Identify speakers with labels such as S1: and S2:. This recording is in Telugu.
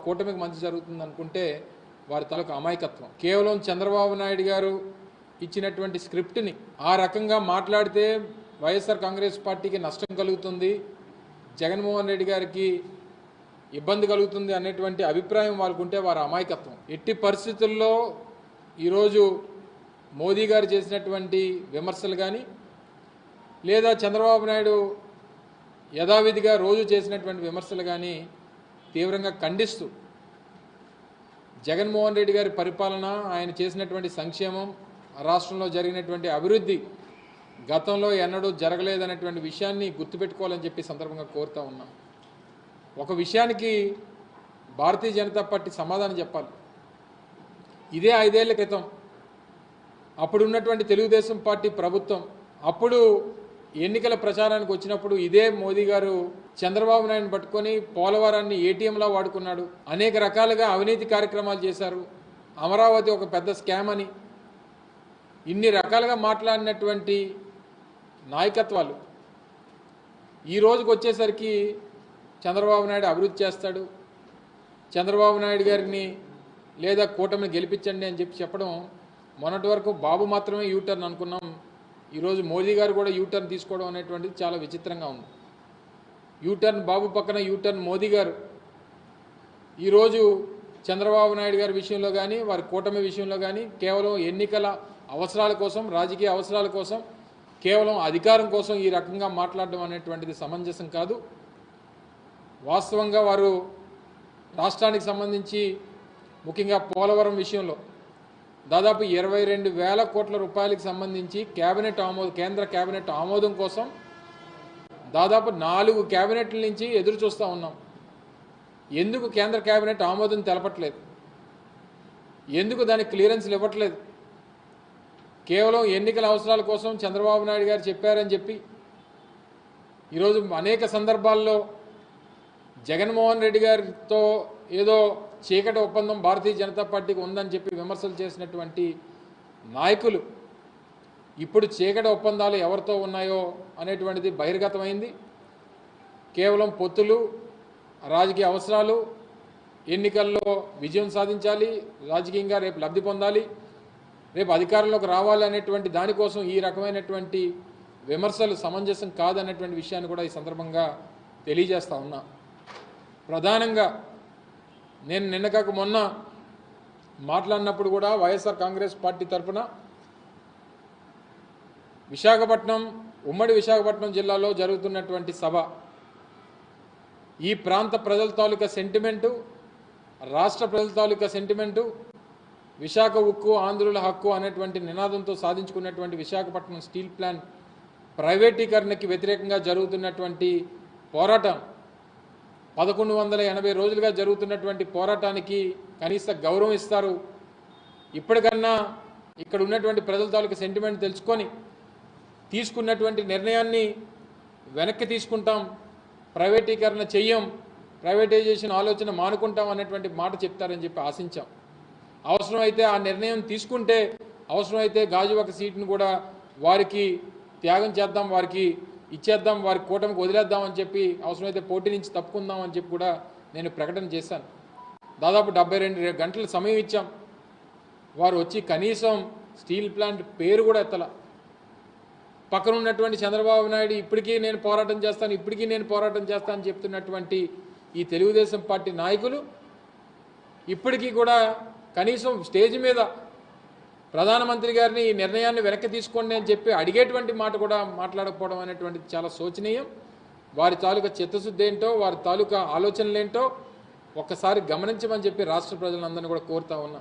S1: కూటమికి మంచి జరుగుతుంది అనుకుంటే వారి తలకు అమాయకత్వం. కేవలం చంద్రబాబు నాయుడు గారు ఇచ్చినటువంటి స్క్రిప్ట్ని ఆ రకంగా మాట్లాడితే వైఎస్ఆర్ కాంగ్రెస్ పార్టీకి నష్టం కలుగుతుంది జగన్మోహన్ రెడ్డి గారికి ఇబ్బంది కలుగుతుంది అనేటువంటి అభిప్రాయం వాళ్ళకుంటే వారి అమాయకత్వం. ఎట్టి పరిస్థితుల్లో ఈరోజు మోదీ గారు చేసినటువంటి విమర్శలు కానీ లేదా చంద్రబాబు నాయుడు యథావిధిగా రోజు చేసినటువంటి విమర్శలు కానీ తీవ్రంగా ఖండిస్తూ జగన్మోహన్ రెడ్డి గారి పరిపాలన ఆయన చేసినటువంటి సంక్షేమం రాష్ట్రంలో జరిగినటువంటి అభివృద్ధి గతంలో ఎన్నడూ జరగలేదనేటువంటి విషయాన్ని గుర్తుపెట్టుకోవాలని చెప్పి సందర్భంగా కోరుతా ఉన్నాం. ఒక విషయానికి భారతీయ జనతా పార్టీ సమాధానం చెప్పాలి. ఇదే ఐదేళ్ళ క్రితం అప్పుడు ఉన్నటువంటి తెలుగుదేశం పార్టీ ప్రభుత్వం అప్పుడు ఎన్నికల ప్రచారానికి వచ్చినప్పుడు ఇదే మోదీ గారు చంద్రబాబు నాయుడు పట్టుకొని పోలవరాన్ని ఏటీఎంలా వాడుకున్నాడు. అనేక రకాలుగా అవినీతి కార్యక్రమాలు చేశారు. అమరావతి ఒక పెద్ద స్కామ్ అని. ఇన్ని రకాలుగా మాట్లాడినటువంటి నాయకత్వాలు. ఈ రోజుకు వచ్చేసరికి చంద్రబాబు నాయుడు అభివృద్ధి చేస్తాడు. చంద్రబాబు నాయుడు గారిని లేదా కూటమిని గెలిపించండి అని చెప్పి చెప్పడం మొన్నటి వరకు బాబు మాత్రమే యూటర్న్ అనుకున్నాం. ఈరోజు మోదీ గారు కూడా యూటర్న్ తీసుకోవడం అనేటువంటిది చాలా విచిత్రంగా ఉంది. యూటర్న్ బాబు పక్కన యూటర్న్ మోదీ గారు. ఈరోజు చంద్రబాబు నాయుడు గారి విషయంలో కానీ వారి కూటమి విషయంలో కానీ కేవలం ఎన్నికల అవసరాల కోసం రాజకీయ అవసరాల కోసం కేవలం అధికారం కోసం ఈ రకంగా మాట్లాడడం అనేటువంటిది సమంజసం కాదు. వాస్తవంగా వారు రాష్ట్రానికి సంబంధించి ముఖ్యంగా పోలవరం విషయంలో దాదాపు ఇరవై రెండు వేల కోట్ల రూపాయలకు సంబంధించి కేబినెట్ ఆమోదం కేంద్ర కేబినెట్ ఆమోదం కోసం దాదాపు నాలుగు కేబినెట్ల నుంచి ఎదురు చూస్తూ ఉన్నాం. ఎందుకు కేంద్ర కేబినెట్ ఆమోదం తెలపట్లేదు? ఎందుకు దానికి క్లియరెన్స్లు ఇవ్వట్లేదు? కేవలం ఎన్నికల అవసరాల కోసం చంద్రబాబు నాయుడు గారు చెప్పారని చెప్పి ఈరోజు అనేక సందర్భాల్లో జగన్మోహన్ రెడ్డి గారితో ఏదో చీకటి ఒప్పందం భారతీయ జనతా పార్టీకి ఉందని చెప్పి విమర్శలు చేసినటువంటి నాయకులు ఇప్పుడు చీకటి ఒప్పందాలు ఎవరితో ఉన్నాయో అనేటువంటిది బహిర్గతమైంది. కేవలం పొత్తులు రాజకీయ అవసరాలు ఎన్నికల్లో విజయం సాధించాలి రాజకీయంగా రేపు లబ్ధి పొందాలి రేపు అధికారంలోకి రావాలి అనేటువంటి దానికోసం ఈ రకమైనటువంటి విమర్శలు సమంజసం కాదనేటువంటి విషయాన్ని కూడా ఈ సందర్భంగా తెలియజేస్తా ఉన్నా. ప్రధానంగా నేను నిన్న కాక మొన్న మాట్లాడినప్పుడు కూడా వైఎస్ఆర్ కాంగ్రెస్ పార్టీ తరఫున విశాఖపట్నం ఉమ్మడి విశాఖపట్నం జిల్లాలో జరుగుతున్నటువంటి సభ. ఈ ప్రాంత ప్రజల తాలూకా సెంటిమెంటు రాష్ట్ర ప్రజల తాలూకా సెంటిమెంటు విశాఖ ఉక్కు ఆంధ్రుల హక్కు అనేటువంటి నినాదంతో సాధించుకున్నటువంటి విశాఖపట్నం స్టీల్ ప్లాంట్ ప్రైవేటీకరణకి వ్యతిరేకంగా జరుగుతున్నటువంటి పోరాటం పదకొండు వందల ఎనభై రోజులుగా జరుగుతున్నటువంటి పోరాటానికి కనీస గౌరవం ఇస్తారు. ఇప్పటికన్నా ఇక్కడ ఉన్నటువంటి ప్రజల తాలూకు సెంటిమెంట్ తెలుసుకొని తీసుకున్నటువంటి నిర్ణయాన్ని వెనక్కి తీసుకుంటాం. ప్రైవేటీకరణ చెయ్యం. ప్రైవేటైజేషన్ ఆలోచన మానుకుంటాం అనేటువంటి మాట చెప్తారని చెప్పి ఆశించాం. అవసరమైతే ఆ నిర్ణయం తీసుకుంటే అవసరమైతే గాజువాక సీట్ను కూడా వారికి త్యాగం చేద్దాం. వారికి ఇచ్చేద్దాం వారి కూటమికి వదిలేద్దాం అని చెప్పి అవసరమైతే పోటీ నుంచి తప్పుకుందాం అని చెప్పి కూడా నేను ప్రకటన చేశాను. దాదాపు డెబ్బై రెండు గంటల సమయం ఇచ్చాం. వారు వచ్చి కనీసం స్టీల్ ప్లాంట్ పేరు కూడా ఎత్తల. పక్కన ఉన్నటువంటి చంద్రబాబు నాయుడు ఇప్పటికీ నేను పోరాటం చేస్తాను ఇప్పటికీ నేను పోరాటం చేస్తాను చెప్తున్నటువంటి ఈ తెలుగుదేశం పార్టీ నాయకులు ఇప్పటికీ కూడా కనీసం స్టేజ్ మీద ప్రధానమంత్రి గారిని ఈ నిర్ణయాన్ని వెనక్కి తీసుకోండి అని చెప్పి అడిగేటువంటి మాట కూడా మాట్లాడకపోవడం అనేటువంటిది చాలా శోచనీయం. వారి తాలూకా చిత్తశుద్ధి ఏంటో వారి తాలూకా ఆలోచనలేంటో ఒక్కసారి గమనించమని చెప్పి రాష్ట్ర ప్రజలందరినీ కూడా కోరుతా ఉన్నా.